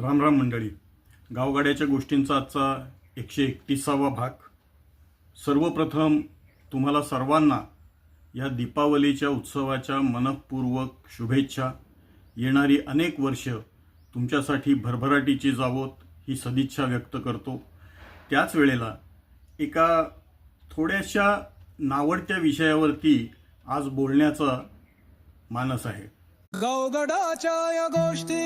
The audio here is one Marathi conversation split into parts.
राम राम मंडळी. गावगाड्याच्या गोष्टींचा आजचा एकशे एकतीसावा भाग. सर्वप्रथम तुम्हाला सर्वांना या दीपावलीच्या उत्सवाच्या मनपूर्वक शुभेच्छा. येणारी अनेक वर्ष तुमच्यासाठी भरभराटीची जावोत ही सदिच्छा व्यक्त करतो. त्याच वेळेला एका थोड्याशा नावडत्या विषयावरती आज बोलण्याचा मानस आहे. गावगडाच्या या गोष्टी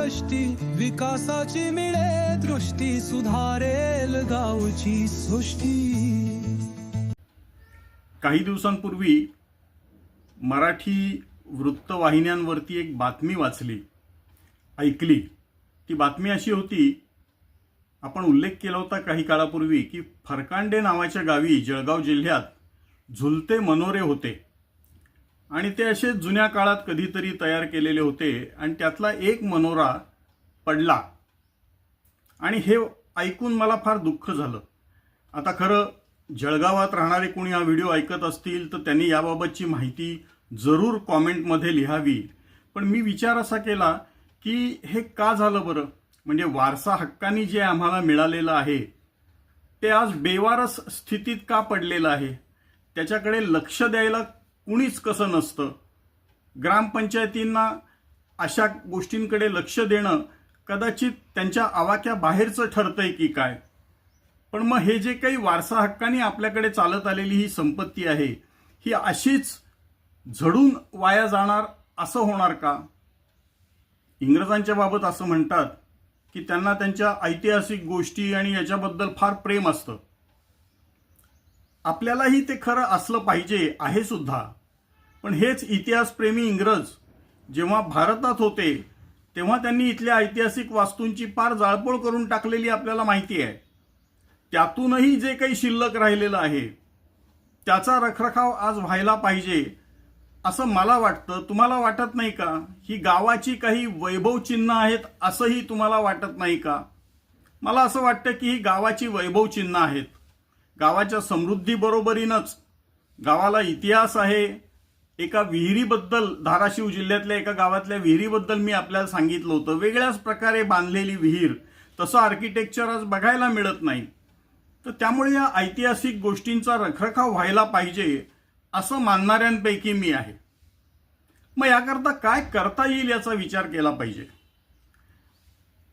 कष्टी विकासाची मिळे दृष्टी सुधारेल गावची सृष्टी. काही दिवसांपूर्वी मराठी वृत्तवाहिन्यांवरती एक बातमी वाचली ऐकली. ती बातमी अशी होती आपण उल्लेख केला होता काही काळापूर्वी की फरकांडे नावाच्या गावी जळगाव जिल्ह्यात झुलते मनोरे होते. आणि ते असे जुन्या काळात कधीतरी तयार केलेले होते आणि त्यातला एक मनोरा पडला. आणि हे ऐकून मला फार दुःख झालं. आता खरं जळगावात राहणारे कोणी हा व्हिडिओ ऐकत असतील तर त्यांनी याबाबतची माहिती जरूर कॉमेंटमध्ये लिहावी. पण मी विचार असा केला की हे का झालं बरं? म्हणजे वारसा हक्कानी जे आम्हाला मिळालेलं आहे ते आज बेवारस स्थितीत का पडलेलं आहे? त्याच्याकडे लक्ष द्यायला कुणीच कसं नसतं. ग्रामपंचायतींना अशा गोष्टींकडे लक्ष देणं कदाचित त्यांच्या आवाक्या बाहेरचं ठरतंय की काय. पण मग हे जे काही वारसा हक्काने आपल्याकडे चालत आलेली ही संपत्ती आहे ही अशीच झडून वाया जाणार असं होणार का? इंग्रजांच्या बाबत असं म्हणतात की त्यांना त्यांच्या ऐतिहासिक गोष्टी आणि याच्याबद्दल फार प्रेम असतं. आपल्यालाही ते खरं असलं पाहिजे आहे सुद्धा. पण हेच इतिहासप्रेमी इंग्रज जेव्हा भारतात होते तेव्हा त्यांनी इथल्या ऐतिहासिक वास्तूंची फार जाळपोळ करून टाकलेली आपल्याला माहिती आहे. त्यातूनही जे काही शिल्लक राहिलेलं आहे त्याचा रखरखाव आज व्हायला पाहिजे असं मला वाटतं. तुम्हाला वाटत नाही का? ही गावाची काही वैभव चिन्ह आहेत असंही तुम्हाला वाटत नाही का? मला असं वाटतं की ही गावाची वैभव चिन्ह आहेत. गावाच्या समृद्धीबरोबरीनंच गावाला इतिहास आहे. एका विहिरीबद्दल धाराशिव जिल्ह्यातल्या एका गावातल्या विहिरीबद्दल मी आपल्याला सांगितलं होतं. वेगळ्याच प्रकारे बांधलेली विहीर तसं आर्किटेक्चर आज बघायला मिळत नाही. तर त्यामुळे या ऐतिहासिक गोष्टींचा रखरखाव व्हायला पाहिजे असं मानणाऱ्यांपैकी मी आहे. मग याकरता काय करता येईल याचा विचार केला पाहिजे.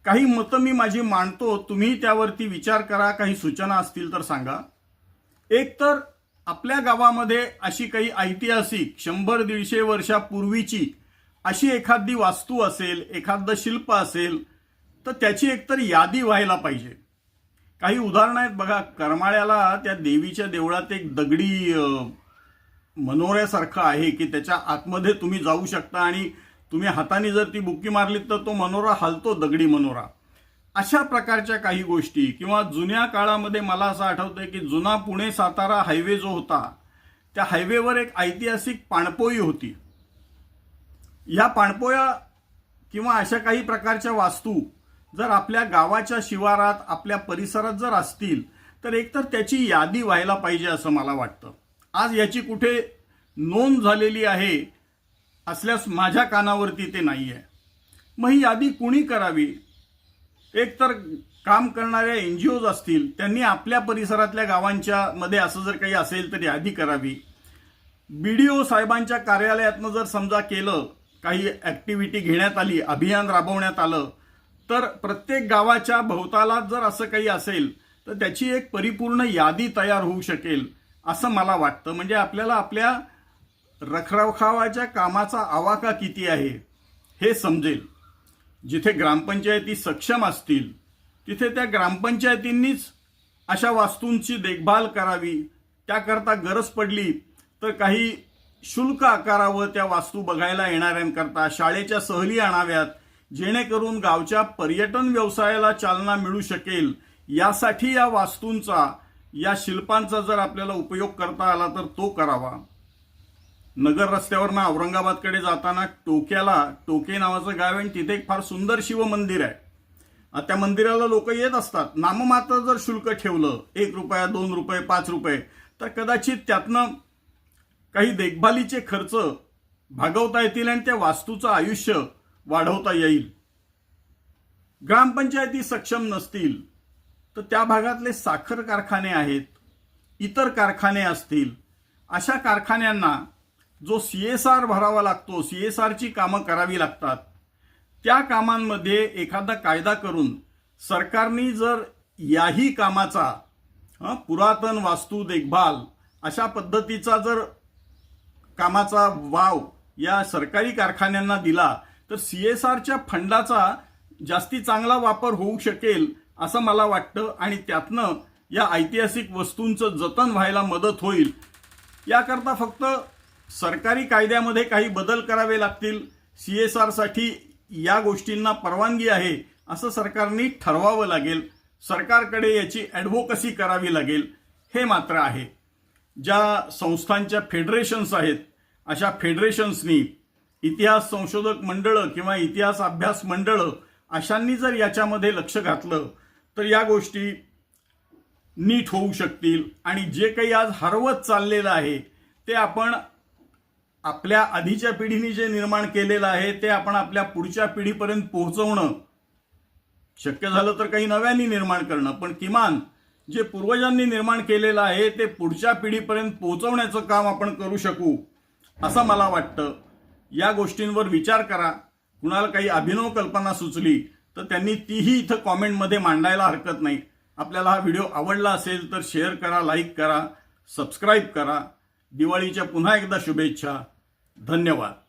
काही मतं मी माझी मांडतो तुम्ही त्यावरती विचार करा काही सूचना असतील तर सांगा. एक तर आपल्या गावामध्ये अशी काही ऐतिहासिक शंभर दीडशे वर्षापूर्वीची अशी एखादी वास्तू असेल एखादं शिल्प असेल तर त्याची एकतर यादी व्हायला पाहिजे. काही उदाहरणं आहेत बघा करमाळ्याला त्या देवीच्या देवळात एक दगडी मनोऱ्यासारखं आहे की त्याच्या आतमध्ये तुम्ही जाऊ शकता आणि तुम्ही हाताने जर ती बुक्की मारलीत तर तो मनोरा हलतो दगडी मनोरा. अशा प्रकारच्या काही गोष्टी किंवा जुन्या काळामध्ये मला असं आठवतंय की जुना पुणे सातारा हायवे जो होता त्या हायवेवर एक ऐतिहासिक पाणपोई होती. ह्या पाणपोया किंवा अशा काही प्रकारच्या वास्तू जर आपल्या गावाच्या शिवारात आपल्या परिसरात जर असतील तर एकतर त्याची यादी व्हायला पाहिजे असं मला वाटतं. आज याची कुठे नोंद झालेली आहे असल्यास माझ्या कानावरती ते नाही आहे मग ही यादी कुणी करावी? एक तर काम करणाऱ्या एन जी ओज असतील त्यांनी आपल्या परिसरातल्या गावांच्या मध्ये असं जर काही असेल तर यादी करावी. बी डी ओ साहेबांच्या कार्यालयातनं जर समजा केलं काही ॲक्टिव्हिटी घेण्यात आली अभियान राबवण्यात आलं तर प्रत्येक गावाच्या भोवताला जर असं काही असेल तर त्याची एक परिपूर्ण यादी तयार होऊ शकेल असं मला वाटतं. म्हणजे आपल्याला आपल्या रखरखावाच्या कामाचा आवाका किती आहे हे समजेल. जिथे ग्रामपंचायती सक्षम असतील तिथे त्या ग्रामपंचायतींनीच अशा वास्तूंची देखभाल करावी. त्याकरता गरज पडली तर काही शुल्क आकारावं त्या वास्तू बघायला येणाऱ्यांकरता शाळेच्या सहली आणाव्यात जेणेकरून गावच्या पर्यटन व्यवसायाला चालना मिळू शकेल. यासाठी या वास्तूंचा या शिल्पांचा जर आपल्याला उपयोग करता आला तर तो करावा. नगर रस्त्यावरनं औरंगाबादकडे जाताना टोक्याला टोके नावाचं गाव आहे आणि तिथे एक फार सुंदर शिव मंदिर आहे. त्या मंदिराला लोक येत असतात. नाममात्र जर शुल्क ठेवलं एक रुपया दोन रुपये पाच रुपये तर कदाचित त्यातनं काही देखभालीचे खर्च भागवता येतील आणि त्या वास्तूचं आयुष्य वाढवता येईल. ग्रामपंचायती सक्षम नसतील तर त्या भागातले साखर कारखाने आहेत इतर कारखाने असतील अशा कारखान्यांना जो सी एस आर भरावा लागतो सी एस आरची कामं करावी लागतात त्या कामांमध्ये एखादा कायदा करून सरकारने जर याही कामाचा हं, पुरातन वास्तू देखभाल अशा पद्धतीचा जर कामाचा वाव या सरकारी कारखान्यांना दिला तर सी एस आरच्या फंडाचा जास्ती चांगला वापर होऊ शकेल असं मला वाटतं आणि त्यातनं या ऐतिहासिक वस्तूंचं जतन व्हायला मदत होईल. याकरता फक्त सरकारी कायद्यामध्ये काही बदल करावे लागतील सी एस आरसाठी या गोष्टींना परवानगी आहे असं सरकारने ठरवावं लागेल. सरकारकडे याची ॲडव्होकसी करावी लागेल हे मात्र आहे. ज्या संस्थांच्या फेडरेशन्स आहेत अशा फेडरेशन्सनी इतिहास संशोधक मंडळं किंवा इतिहास अभ्यास मंडळं अशांनी जर याच्यामध्ये लक्ष घातलं तर या गोष्टी नीट होऊ शकतील. आणि जे काही आज हरवत चाललेलं आहे ते आपण आपल्या आधीच्या पिढीने जे निर्माण केलेलं आहे ते आपण आपल्या पुढच्या पिढीपर्यंत पोहोचवणं शक्य झालं तर काही नव्याने निर्माण करणं. पण किमान जे पूर्वजांनी निर्माण केलेलं आहे ते पुढच्या पिढीपर्यंत पोहोचवण्याचं काम आपण करू शकू असं मला वाटतं. या गोष्टींवर विचार करा. कुणाला काही अभिनव कल्पना सुचली तर त्यांनी तीही इथं कॉमेंटमध्ये मांडायला हरकत नाही. आपल्याला हा व्हिडिओ आवडला असेल तर शेअर करा लाईक करा सबस्क्राईब करा. दिवाळीच्या पुन्हा एकदा शुभेच्छा. धन्यवाद.